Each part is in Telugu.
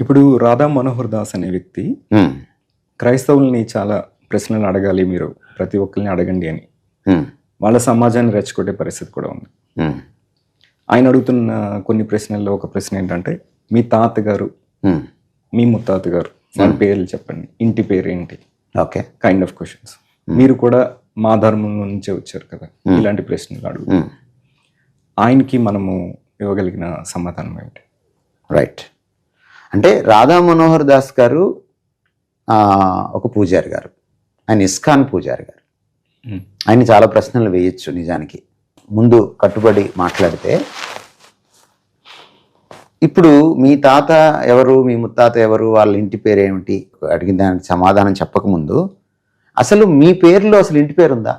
ఇప్పుడు రాధా మనోహర్ దాస్ అనే వ్యక్తి క్రైస్తవుల్ని చాలా ప్రశ్నలు అడగాలి మీరు ప్రతి ఒక్కరిని అడగండి అని. వాళ్ళ సమాజాన్ని రెచ్చగొట్టే పరిస్థితి కూడా ఉంది. ఆయన అడుగుతున్న కొన్ని ప్రశ్నల్లో ఒక ప్రశ్న ఏంటంటే మీ తాతగారు. మీ ముత్తాత గారు వాళ్ళ పేర్లు చెప్పండి. ఇంటి పేరు ఏంటి? ఓకే. కైండ్ ఆఫ్ క్వశ్చన్స్ మీరు కూడా మా ధర్మం నుంచే వచ్చారు కదా? ఇలాంటి ప్రశ్నలు అడుగు. ఆయనకి మనము ఇవ్వగలిగిన సమాధానం ఏమిటి రైట్ అంటే రాధా మనోహర్ దాస్ గారు ఒక పూజారి గారు. ఆయన ఇస్కాన్ పూజారి గారు. ఆయన చాలా ప్రశ్నలు వేయొచ్చు నిజానికి. ముందు కట్టుబడి మాట్లాడితే ఇప్పుడు మీ తాత ఎవరు మీ ముత్తాత ఎవరు వాళ్ళ ఇంటి పేరు ఏమిటి అడిగిన దానికి సమాధానం చెప్పకముందు అసలు మీ పేరులో అసలు ఇంటి పేరు ఉందా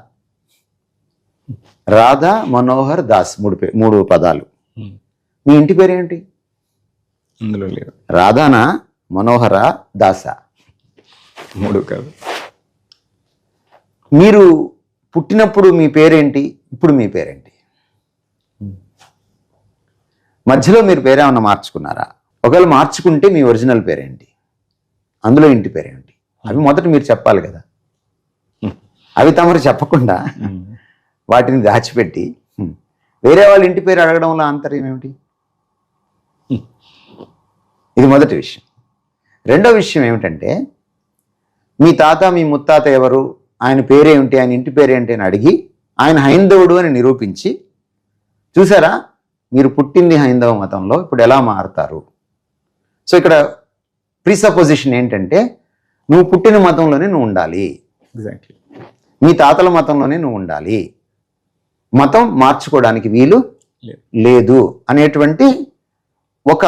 రాధా మనోహర్ దాస్ మూడు మూడు పదాలు. మీ ఇంటి పేరు ఏంటి అందులో లేదు రాధానా మనోహర దాసా? మూడు కాదు. మీరు పుట్టినప్పుడు మీ పేరేంటి? ఇప్పుడు మీ పేరేంటి? మధ్యలో మీరు పేరేమన్నా మార్చుకున్నారా? ఒకవేళ మార్చుకుంటే మీ ఒరిజినల్ పేరేంటి? అందులో ఇంటి పేరేంటి? అవి మొదట మీరు చెప్పాలి కదా. అవి తమరు చెప్పకుండా వాటిని దాచిపెట్టి వేరే వాళ్ళ ఇంటి పేరు అడగడంలో ఆంతర్యం ఏమిటి? ఇది మొదటి విషయం. రెండో విషయం ఏమిటంటే మీ తాత మీ ముత్తాత ఎవరు ఆయన పేరేమిటి ఆయన ఇంటి పేరేంటి అని అడిగి ఆయన హైందవుడు అని నిరూపించి చూసారా? మీరు పుట్టింది హైందవ మతంలో ఇప్పుడు ఎలా మారుతారు? సో ఇక్కడ ప్రీసపోజిషన్ ఏంటంటే నువ్వు పుట్టిన మతంలోనే నువ్వు ఉండాలి. ఎగ్జాక్ట్లీ మీ తాతల మతంలోనే నువ్వు ఉండాలి. మతం మార్చుకోవడానికి వీలు లేదు. లేదు అనేటువంటి ఒక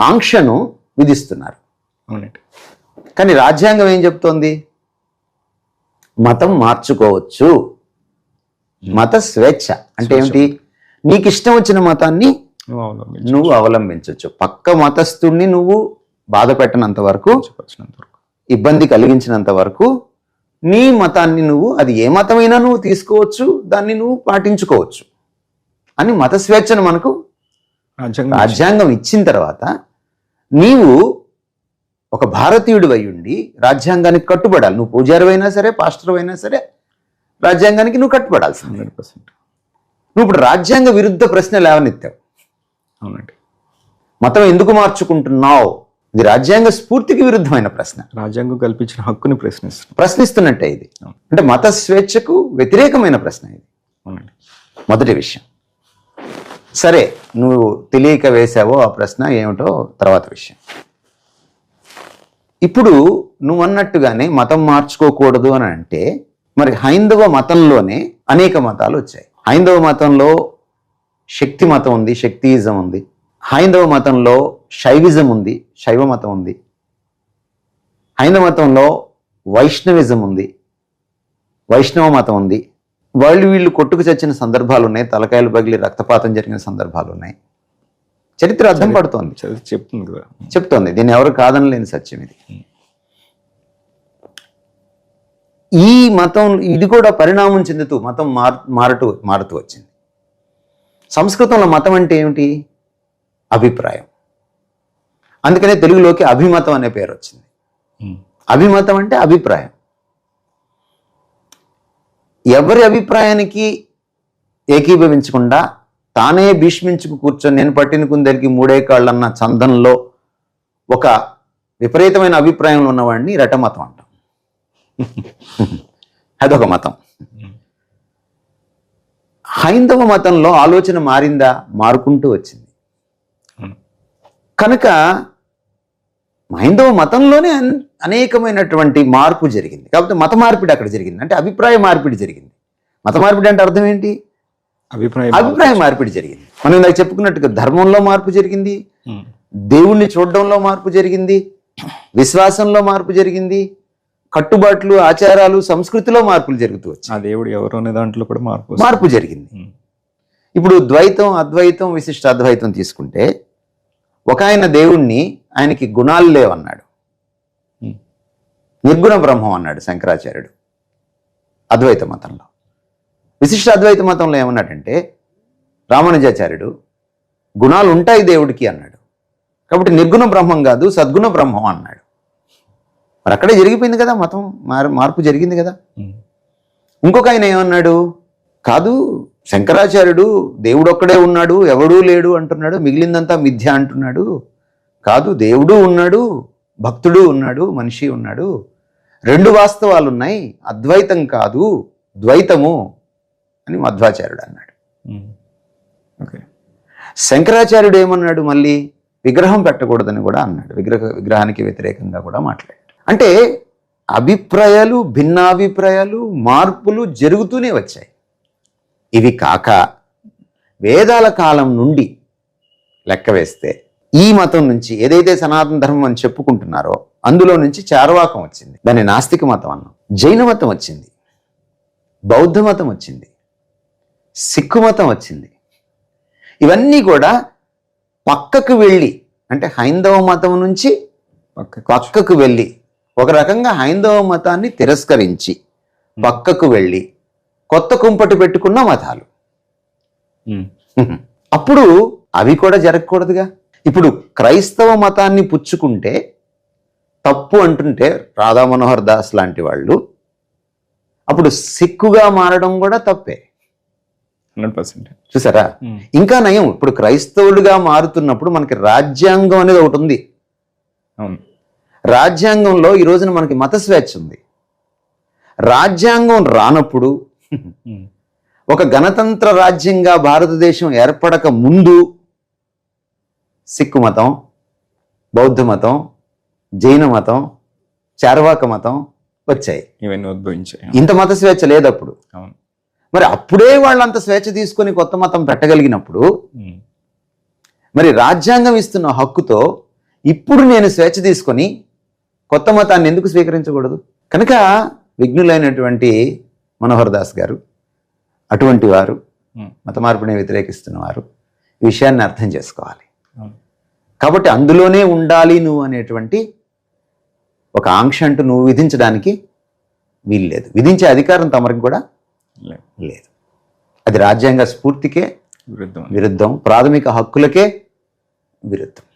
ఆంక్షను విధిస్తున్నారు. అవునండి. కానీ రాజ్యాంగం ఏం చెప్తోంది? మతం మార్చుకోవచ్చు. మత స్వేచ్ఛ అంటే ఏమిటి? నీకు ఇష్టం వచ్చిన మతాన్ని నువ్వు అవలంబించు. నువ్వు అవలంబించవచ్చు. పక్క మతస్థుడిని నువ్వు బాధ పెట్టినంత వరకు. ఇబ్బంది కలిగించినంత వరకు నీ మతాన్ని నువ్వు అది ఏ మతమైనా నువ్వు తీసుకోవచ్చు దాన్ని నువ్వు పాటించుకోవచ్చు. అని మత స్వేచ్ఛను మనకు రాజ్యాంగం ఇచ్చిన తర్వాత నీవు ఒక భారతీయుడు ఉండి రాజ్యాంగానికి కట్టుబడాలి. నువ్వు పూజారి అయినా సరే పాస్టర్ అయినా సరే రాజ్యాంగానికి నువ్వు కట్టుబడాల్సిందే హండ్రెడ్ పర్సెంట్. నువ్వు ఇప్పుడు రాజ్యాంగ విరుద్ధ ప్రశ్న లేవనెత్తావు అవునండి. మతం ఎందుకు మార్చుకుంటున్నావు? ఇది రాజ్యాంగ స్ఫూర్తికి విరుద్ధమైన ప్రశ్న. రాజ్యాంగం కల్పించిన హక్కుని ప్రశ్నిస్తున్నాం ప్రశ్నిస్తున్నట్టే ఇది. అంటే మత స్వేచ్ఛకు వ్యతిరేకమైన ప్రశ్న ఇది. అవునండి. మొదటి విషయం. సరే నువ్వు తెలియక వేశావో ఆ ప్రశ్న ఏమిటో తర్వాత విషయం. ఇప్పుడు నువ్వు అన్నట్టుగానే మతం మార్చుకోకూడదు అని అంటే మరి హైందవ మతంలోనే అనేక మతాలు వచ్చాయి. హైందవ మతంలో శక్తి మతం ఉంది శక్తియిజం ఉంది. హైందవ మతంలో శైవిజం ఉంది శైవ మతం ఉంది. హైందవ మతంలో వైష్ణవిజం ఉంది వైష్ణవ మతం ఉంది. వాళ్ళు వీళ్ళు కొట్టుకు చచ్చిన సందర్భాలు ఉన్నాయి తలకాయలు పగిలి రక్తపాతం జరిగిన సందర్భాలు ఉన్నాయి చరిత్ర అర్థం పడుతోంది. చెప్తుంది కదా. చెప్తోంది. దీన్ని ఎవరు కాదనలేని సత్యం ఇది. ఈ మతం ఇది కూడా పరిణామం చెందుతూ మతం మార్ మారుతూ మారుతూ వచ్చింది. సంస్కృతంలో మతం అంటే ఏమిటి? అభిప్రాయం. అందుకనే తెలుగులోకి అభిమతం అనే పేరు వచ్చింది. అభిమతం అంటే అభిప్రాయం. ఎవరి అభిప్రాయానికి ఏకీభవించకుండా తానే భీష్మించుకు కూర్చొని నేను పట్టిన కుందరికి మూడే కాళ్ళన్న చందంలో ఒక విపరీతమైన అభిప్రాయంలో ఉన్నవాడిని రటమతం అంటాం. అదొక మతం. హైందవ మతంలో ఆలోచన మారిందా? మారుకుంటూ వచ్చింది. కనుక హైందవ మతంలోనే అనేకమైనటువంటి మార్పు జరిగింది. కాకపోతే మత మార్పిడి అక్కడ జరిగింది. అంటే అభిప్రాయ మార్పిడి జరిగింది. మత మార్పిడి అంటే అర్థం ఏంటి? అభిప్రాయం అభిప్రాయ మార్పిడి జరిగింది. మనం ఇందాక చెప్పుకున్నట్టుగా ధర్మంలో మార్పు జరిగింది. దేవుణ్ణి చూడడంలో మార్పు జరిగింది. విశ్వాసంలో మార్పు జరిగింది. కట్టుబాట్లు ఆచారాలు సంస్కృతిలో మార్పులు జరుగుతూ వచ్చాయి. ఆ దేవుడు ఎవరు అనే దాంట్లో కూడా మార్పు. మార్పు జరిగింది. ఇప్పుడు ద్వైతం అద్వైతం విశిష్ట అద్వైతం తీసుకుంటే ఒక ఆయన దేవుణ్ణి ఆయనకి గుణాలు లేవన్నాడు. నిర్గుణ బ్రహ్మం అన్నాడు శంకరాచార్యుడు. అద్వైత మతంలో. విశిష్ట అద్వైత మతంలో ఏమన్నాడంటే రామానుజాచార్యుడు గుణాలు ఉంటాయి దేవుడికి అన్నాడు. కాబట్టి నిర్గుణ బ్రహ్మం కాదు సద్గుణ బ్రహ్మం అన్నాడు. మరి అక్కడే జరిగిపోయింది కదా మతం మార్ మార్పు జరిగింది కదా. ఇంకొక ఆయన ఏమన్నాడు కాదు శంకరాచార్యుడు దేవుడు ఒక్కడే ఉన్నాడు ఎవడూ లేడు అంటున్నాడు మిగిలిందంతా మిథ్య అంటున్నాడు. కాదు దేవుడు ఉన్నాడు భక్తుడు ఉన్నాడు మనిషి ఉన్నాడు రెండు వాస్తవాలు ఉన్నాయి అద్వైతం కాదు ద్వైతము అని మధ్వాచార్యుడు అన్నాడు. ఓకే. శంకరాచార్యుడు ఏమన్నాడు మళ్ళీ? విగ్రహం పెట్టకూడదని కూడా అన్నాడు. విగ్రహ విగ్రహానికి వ్యతిరేకంగా కూడా మాట్లాడాడు. అంటే అభిప్రాయాలు భిన్నాభిప్రాయాలు మార్పులు జరుగుతూనే వచ్చాయి. ఇవి కాక వేదాల కాలం నుండి లెక్క వేస్తే ఈ మతం నుంచి ఏదైతే సనాతన ధర్మం అని చెప్పుకుంటున్నారో అందులో నుంచి చార్వాకం వచ్చింది. దాన్ని నాస్తిక మతం అన్నాం. జైన మతం వచ్చింది. బౌద్ధ మతం వచ్చింది. సిక్కు మతం వచ్చింది. ఇవన్నీ కూడా పక్కకు వెళ్ళి అంటే హైందవ మతం నుంచి పక్కకి వెళ్ళి ఒక రకంగా హైందవ మతాన్ని తిరస్కరించి పక్కకు వెళ్ళి కొత్త కుంపటి పెట్టుకున్న మతాలు. అప్పుడు అవి కూడా జరగకూడదుగా. ఇప్పుడు క్రైస్తవ మతాన్ని పుచ్చుకుంటే తప్పు అంటుంటే రాధా మనోహర్ దాస్ లాంటి వాళ్ళు అప్పుడు సిక్కుగా మారడం కూడా తప్పే. Hundred percent. చూసారా. ఇంకా నయం. ఇప్పుడు క్రైస్తవులుగా మారుతున్నప్పుడు మనకి రాజ్యాంగం అనేది ఒకటి ఉంది. రాజ్యాంగంలో ఈ రోజున మనకి మత స్వేచ్ఛ ఉంది. రాజ్యాంగం రానప్పుడు. ఒక గణతంత్ర రాజ్యంగా భారతదేశం ఏర్పడక ముందు సిక్కు మతం బౌద్ధ మతం జైన మతం చార్వాక మతం వచ్చాయి. ఇవన్నీ ఉద్భవించాయి. ఇంత మత స్వేచ్ఛ లేదు అప్పుడు మరి అప్పుడే వాళ్ళంత స్వేచ్ఛ తీసుకొని కొత్త మతం పెట్టగలిగినప్పుడు. మరి రాజ్యాంగం ఇస్తున్న హక్కుతో ఇప్పుడు నేను స్వేచ్ఛ తీసుకొని కొత్త మతాన్ని ఎందుకు స్వీకరించకూడదు? కనుక విఘ్నులైనటువంటి మనోహర్ దాస్ గారు అటువంటి వారు. మత మార్పుని వ్యతిరేకిస్తున్న వారు విషయాన్ని అర్థం చేసుకోవాలి. కాబట్టి అందులోనే ఉండాలి నువ్వు అనేటువంటి ఒక ఆంక్ష అంటూ నువ్వు విధించడానికి వీలు లేదు. విధించే అధికారం తమరికి కూడా లేదు. లేదు. అది రాజ్యాంగ స్ఫూర్తికే విరుద్ధం. విరుద్ధం. ప్రాథమిక హక్కులకే విరుద్ధం.